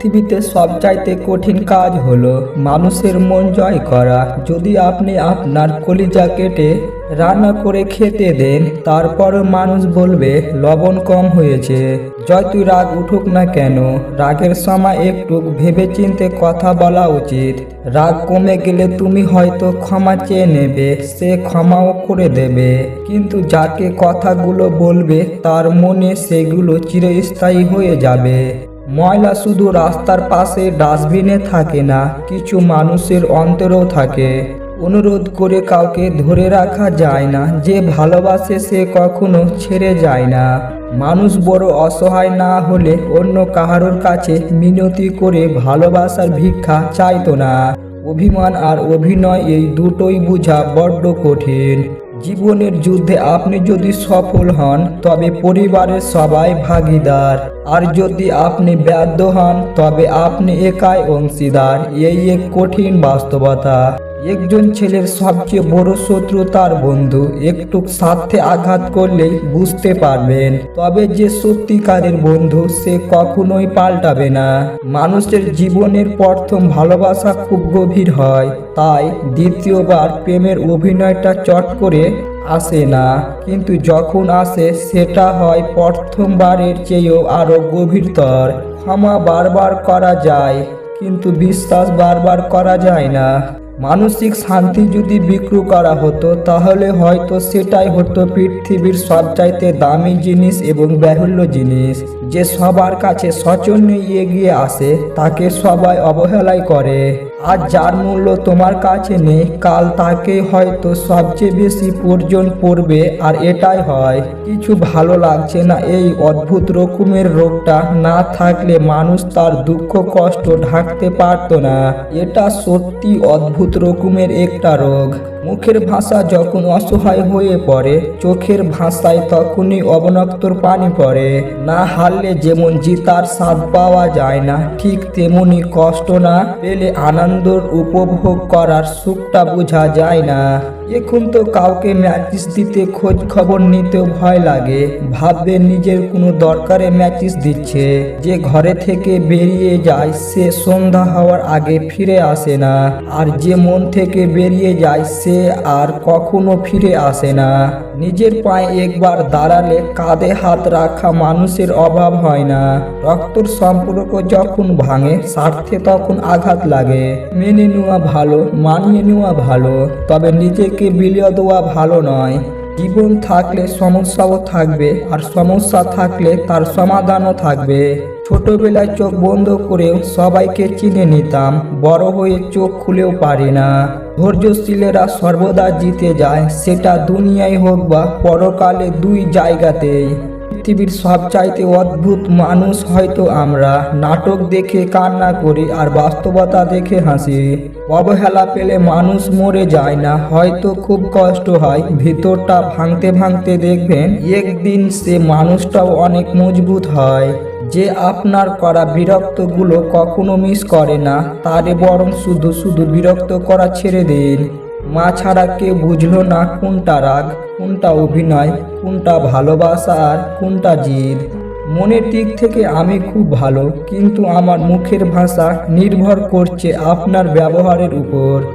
পৃথিবীতে সবচাইতে কঠিন কাজ হলো মানুষের মন জয় করা। যদি আপনি আপনার কলিজা কেটে রান্না করে খেতে দেন তারপরও মানুষ বলবে, লবণ কম হয়েছে। যতই রাগ উঠুক না কেন, রাগের সময় একটু ভেবেচিন্তে কথা বলা উচিত। রাগ কমে গেলে তুমি হয়তো ক্ষমা চেয়ে নেবে, সে ক্ষমাও করে দেবে। কিন্তু যাকে কথাগুলো বলবে, তার মনে সেগুলো চিরস্থায়ী হয়ে যাবে। ময়লা শুধু রাস্তার পাশে ডাস্টবিনে থাকে না, কিছু মানুষের অন্তরেও থাকে। অনুরোধ করে কাউকে ধরে রাখা যায় না, যে ভালোবাসে সে কখনো ছেড়ে যায় না। মানুষ বড় অসহায় না হলে অন্য কাহারোর কাছে মিনতি করে ভালোবাসার ভিক্ষা চাইতো না। অভিমান আর অভিনয় এই দুটোই বোঝা বড্ড কঠিন। জীবনের যুদ্ধে আপনি যদি সফল হন, তবে পরিবারের সবাই ভাগিদার। আর যদি আপনি ব্যর্থ হন, তবে আপনি একাই অংশীদার। এই এক কঠিন বাস্তবতা। একজন ছেলের সবচেয়ে বড় শত্রু তার বন্ধু। একটু স্বার্থে আঘাত করলেই বুঝতে পারবেন। তবে যে সত্যিকারের বন্ধু, সে কখনোই পাল্টাবে না। মানুষের জীবনের প্রথম ভালোবাসা খুব গভীর হয়, তাই দ্বিতীয়বার প্রেমের অভিনয়টা চট করে আসে না। কিন্তু যখন আসে, সেটা হয় প্রথমবারের চেয়েও আরও গভীরতর। ক্ষমা বারবার করা যায়, কিন্তু বিশ্বাস বারবার করা যায় না। মানসিক শান্তি যদি বিক্রি করা হতো, তাহলে হয়তো সেটাই হতো পৃথিবীর সবচাইতে দামি জিনিস এবং ব্যহুল্য জিনিস। যে সবার কাছে সচন্যে এগিয়ে আসে, তাকে সবাই অবহেলাই করে। আর যার মূল্য তোমার কাছে নেই, কাল তাকে হয়তো সবচেয়ে বেশি প্রয়োজন পড়বে, আর এটাই হয়। কিছু ভালো লাগছে না এই অদ্ভুত রকমের রোগটা। না থাকলে মানুষ তার দুঃখ, কষ্ট ঢাকতে পারতো না। এটা সত্যি অদ্ভুত রকমের একটা রোগ। মুখের ভাষা যখন অসহায় হয়ে পড়ে, চোখের ভাষায় তখনই অবনক্তর পানি পড়ে। না হারলে যেমন জিতার স্বাদ পাওয়া যায় না, ঠিক তেমনি কষ্ট না পেলে আনন্দর উপভোগ করার সুখটা বোঝা যায় না। এখন তো কাউকে ম্যাচিস দিতে খোঁজ খবর নিতেও ভয় লাগে। ভাববে নিজের কোনো দরকারে ম্যাচিস দিচ্ছে। যে ঘরে থেকে বেরিয়ে যায়, সে সন্ধ্যা হওয়ার আগে ফিরে আসে না। আর যে মন থেকে বেরিয়ে যায়, সে আর কখনো ফিরে আসে না। নিজের পায়ে একবার দাঁড়ালে কাঁধে হাত রাখা মানুষের অভাব হয় না। রক্তর সম্পর্ক যখন ভাঙে, স্বার্থে তখন আঘাত লাগে। মেনে নেওয়া ভালো, মানিয়ে নেওয়া ভালো। তবে নিজেকে বিলিয়ে দেওয়া ভালো নয়। জীবন থাকলে সমস্যাও থাকবে, আর সমস্যা থাকলে তার সমাধানও থাকবে। ছোটবেলায় চোখ বন্ধ করেও সবাইকে চিনে নিতাম, বড় হয়ে চোখ খুলেও পারি না। ধৈর্যশীলেরা সর্বদা জিতে যায়, সেটা দুনিয়ায় হোক বা পরকালে দুই জায়গাতেই। পৃথিবীর সবচাইতে অদ্ভুত মানুষ হয়তো আমরা। নাটক দেখে কান্না করি আর বাস্তবতা দেখে হাসি। অবহেলা পেলে মানুষ মরে যায় না, হয়তো খুব কষ্ট হয়। ভিতরটা ভাঙতে ভাঙতে দেখবেন, একদিন সে মানুষটাও অনেক মজবুত হয়। যে আপনার করা বিরক্তগুলো কখনো মিস করে না, তারে বরং শুধু শুধু বিরক্ত করা ছেড়ে দিন। মা ছাড়া কে বুঝলো না কোনটা রাগ, কোনটা অভিনয়, কোনটা ভালোবাসা আর কোনটা জিদ? মনের দিক থেকে আমি খুব ভালো, কিন্তু আমার মুখের ভাষা নির্ভর করছে আপনার ব্যবহারের উপর।